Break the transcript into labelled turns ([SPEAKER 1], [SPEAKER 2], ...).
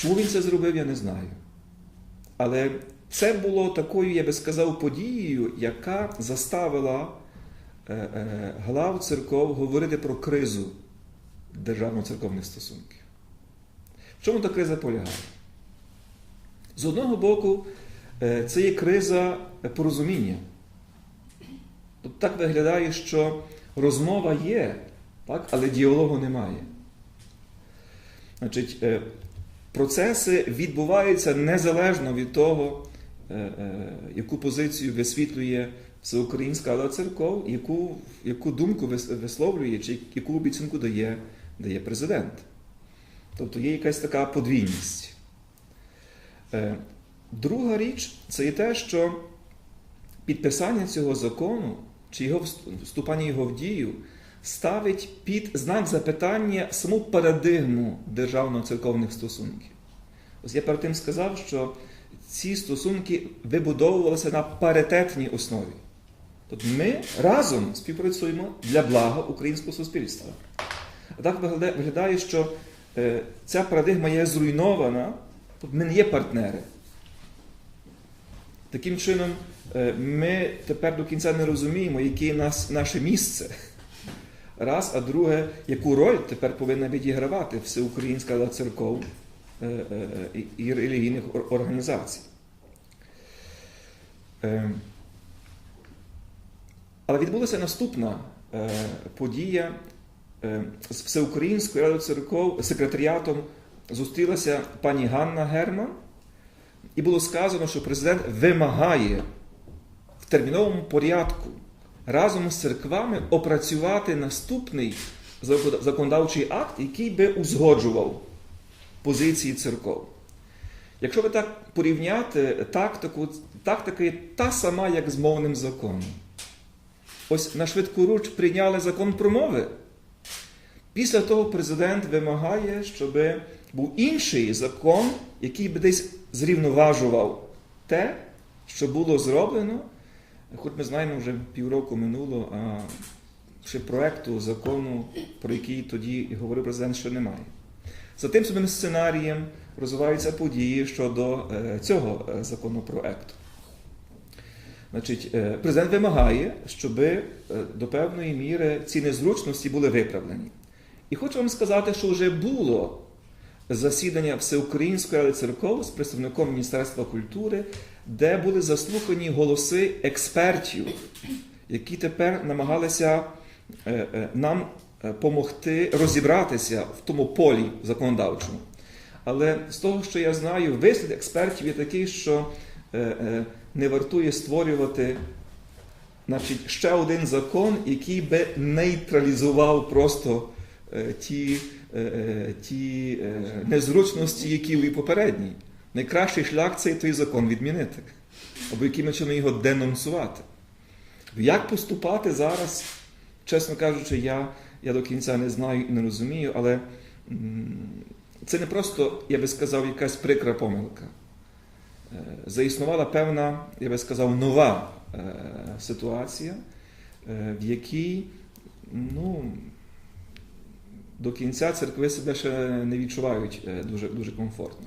[SPEAKER 1] Чому він це зробив, я не знаю. Але це було такою, я би сказав, подією, яка заставила е, е, глав церков говорити про кризу державно-церковних стосунків. В чому та криза полягає? З одного боку, е, це є криза порозуміння. Тобто так виглядає, що розмова є, так, але діалогу немає. Значить, процеси відбуваються незалежно від того, е, е, яку позицію висвітлює всеукраїнська церков, яку, яку думку висловлює, чи яку обіцянку дає, дає президент. Тобто є якась така подвійність. Е, Друга річ це і те, що підписання цього закону чи його вступання його в дію ставить під знак запитання саму парадигму державно-церковних стосунків. Ось я перед тим сказав, що ці стосунки вибудовувалися на паритетній основі. Тобто ми разом співпрацюємо для блага українського суспільства. А так виглядає- що е, ця парадигма є зруйнована, тобто ми не є партнери. Таким чином, е, ми тепер до кінця не розуміємо, яке наше місце. Раз, а друге, яку роль тепер повинна відігравати всеукраїнська церков е, е, і- і релігійних організацій. Е, Але відбулася наступна е, подія Е, з Всеукраїнською Радою церков секретаріатом зустрілася пані Ганна Герман, і було сказано, що президент вимагає в терміновому порядку разом з церквами опрацювати наступний законодавчий акт, який би узгоджував позиції церков. Якщо ви так порівняти, тактику, тактика є та сама, як з мовним законом. Ось на швидку руч прийняли закон про мови. Після того президент вимагає, щоб був інший закон, який би десь зрівноважував те, що було зроблено. Хоч ми знаємо, вже півроку минуло, а ще проекту закону, про який тоді говорив президент, що немає. За тим самим сценарієм розвиваються події щодо е, цього е, законопроекту. Значить, е, президент вимагає, щоб до певної міри ці незручності були виправлені. І хочу вам сказати, що вже було засідання Всеукраїнської ради церков з представником Міністерства культури, де були заслухані голоси експертів, які тепер намагалися е, е, нам допомогти розібратися в тому полі законодавчому. Але з того, що я знаю, вислід експертів є такий, що е, е, не вартує створювати значить, ще один закон, який би нейтралізував просто е, ті, е, е, ті е, незручності, які і попередні. Найкращий шлях це той закон відмінити, або яким чином його денонсувати. Як поступати зараз, чесно кажучи, я, я до кінця не знаю і не розумію, але це не просто, я би сказав, якась прикра помилка. Е, Заіснувала певна, я би сказав, нова е, ситуація, е, в якій ну, до кінця церкви себе ще не відчувають дуже, дуже комфортно.